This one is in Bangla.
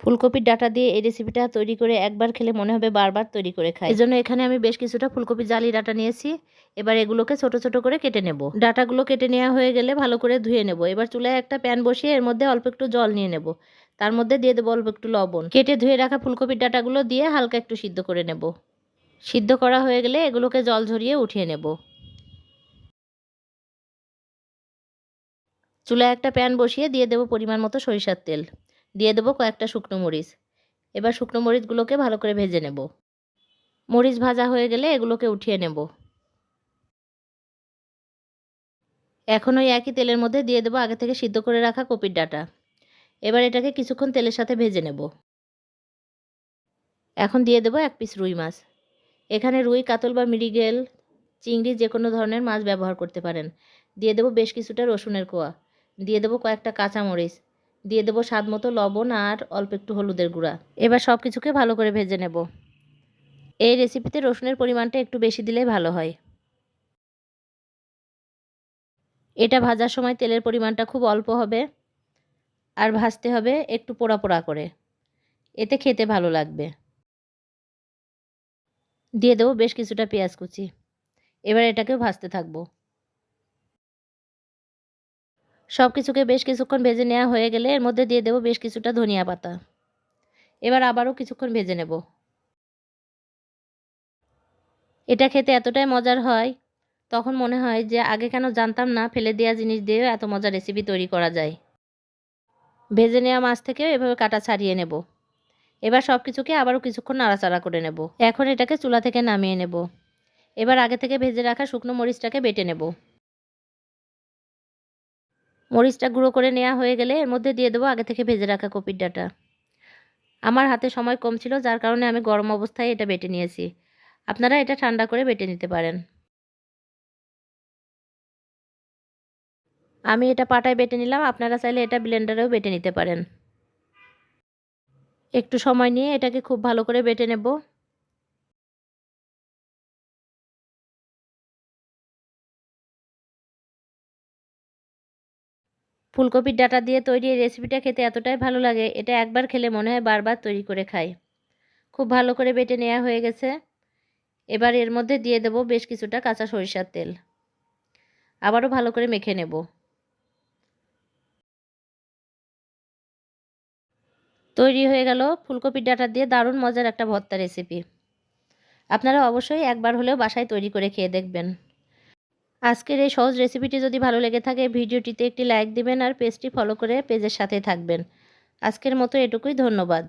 ফুলকপির ডাটা দিয়ে এই রেসিপিটা তৈরি করে একবার খেলে মনে হবে বারবার তৈরি করে খাই। এজন্য এখানে আমি বেশ কিছুটা ফুলকপি জালি ডাটা নিয়েছি। এবার এগুলোকে ছোট ছোট করে কেটে নেব। ডাটাগুলো কেটে নেওয়া হয়ে গেলে ভালো করে ধুয়ে নেব। এবার চুলায় একটা প্যান বসিয়ে এর মধ্যে অল্প একটু জল নিয়ে নেব। তার মধ্যে দিয়ে দেবো অল্প একটু লবণ। কেটে ধুয়ে রাখা ফুলকপির ডাটাগুলো দিয়ে হালকা একটু সিদ্ধ করে নেব। সিদ্ধ করা হয়ে গেলে এগুলোকে জল ঝরিয়ে উঠিয়ে নেব। চুলায় একটা প্যান বসিয়ে দিয়ে দেবো পরিমাণ মতো সরিষার তেল। দিয়ে দেবো কয়েকটা শুকনো মরিচ। এবার শুকনো মরিচগুলোকে ভালো করে ভেজে নেব। মরিচ ভাজা হয়ে গেলে এগুলোকে উঠিয়ে নেব। এখন ওই একই তেলের মধ্যে দিয়ে দেবো আগে থেকে সিদ্ধ করে রাখা কপির ডাটা। এবার এটাকে কিছুক্ষণ তেলের সাথে ভেজে নেব। এখন দিয়ে দেবো এক পিস রুই মাছ। এখানে রুই, কাতল বা মিরিগেল চিংড়ি যে কোনো ধরনের মাছ ব্যবহার করতে পারেন। দিয়ে দেবো বেশ কিছুটা রসুনের কোয়া। দিয়ে দেবো কয়েকটা কাঁচামরিচ দিয়ে দেবো স্বাদ মতো লবণ আর অল্প একটু হলুদের গুঁড়া। এবার সব কিছুকে ভালো করে ভেজে নেব। এই রেসিপিতে রসুনের পরিমাণটা একটু বেশি দিলে ভালো হয়। এটা ভাজার সময় তেলের পরিমাণটা খুব অল্প হবে আর ভাজতে হবে একটু পোড়া পোড়া করে। এতে খেতে ভালো লাগবে। দিয়ে দেবো বেশ কিছুটা পেঁয়াজ কুচি। এবার এটাকেও ভাজতে থাকব। সব কিছুকে বেশ কিছুক্ষণ ভেজে নেওয়া হয়ে গেলে এর মধ্যে দিয়ে দেবো বেশ কিছুটা ধনিয়া পাতা। এবার আবারও কিছুক্ষণ ভেজে নেব। এটা খেতে এতটাই মজার হয়, তখন মনে হয় যে আগে কেন জানতাম না ফেলে দেওয়া জিনিস দিয়েও এত মজার রেসিপি তৈরি করা যায়। ভেজে নেওয়া মাছ থেকেও এভাবে কাটা ছাড়িয়ে নেব। এবার সব কিছুকে আবারও কিছুক্ষণ নাড়াচাড়া করে নেব। এখন এটাকে চুলা থেকে নামিয়ে নেব। এবার আগে থেকে ভেজে রাখা শুকনো মরিচটাকে বেটে নেব। মরিচটা গুঁড়ো করে নেওয়া হয়ে গেলে এর মধ্যে দিয়ে দেবো আগে থেকে ভেজে রাখা কপির ডাটা। আমার হাতে সময় কম ছিল, যার কারণে আমি গরম অবস্থায় এটা বেটে নিয়েছি। আপনারা এটা ঠান্ডা করে বেটে নিতে পারেন। আমি এটা পাটায় বেটে নিলাম, আপনারা চাইলে এটা ব্লেন্ডারেও বেটে নিতে পারেন। একটু সময় নিয়ে এটাকে খুব ভালো করে বেটে নেব। ফুলকপির ডাটা দিয়ে তৈরি এই রেসিপিটা খেতে এতটাই ভালো লাগে, এটা একবার খেলে মনে হয় বারবার তৈরি করে খাই। খুব ভালো করে বেটে নেওয়া হয়ে গেছে। এবার এর মধ্যে দিয়ে দেব বেশ কিছুটা কাঁচা সরিষার তেল। আবারও ভালো করে মেখে নেব। তৈরি হয়ে গেল ফুলকপির ডাটা দিয়ে দারুণ মজার একটা ভর্তা রেসিপি আপনারা অবশ্যই একবার হলেও বাসায় তৈরি করে খেয়ে দেখবেন। আজকের এই সহজ রেসিপিটি যদি ভালো লেগে থাকে, ভিডিওটিতে একটি লাইক দিবেন আর পেজটি ফলো করে পেজের সাথে থাকবেন। আজকের মতো এটুকুই, ধন্যবাদ।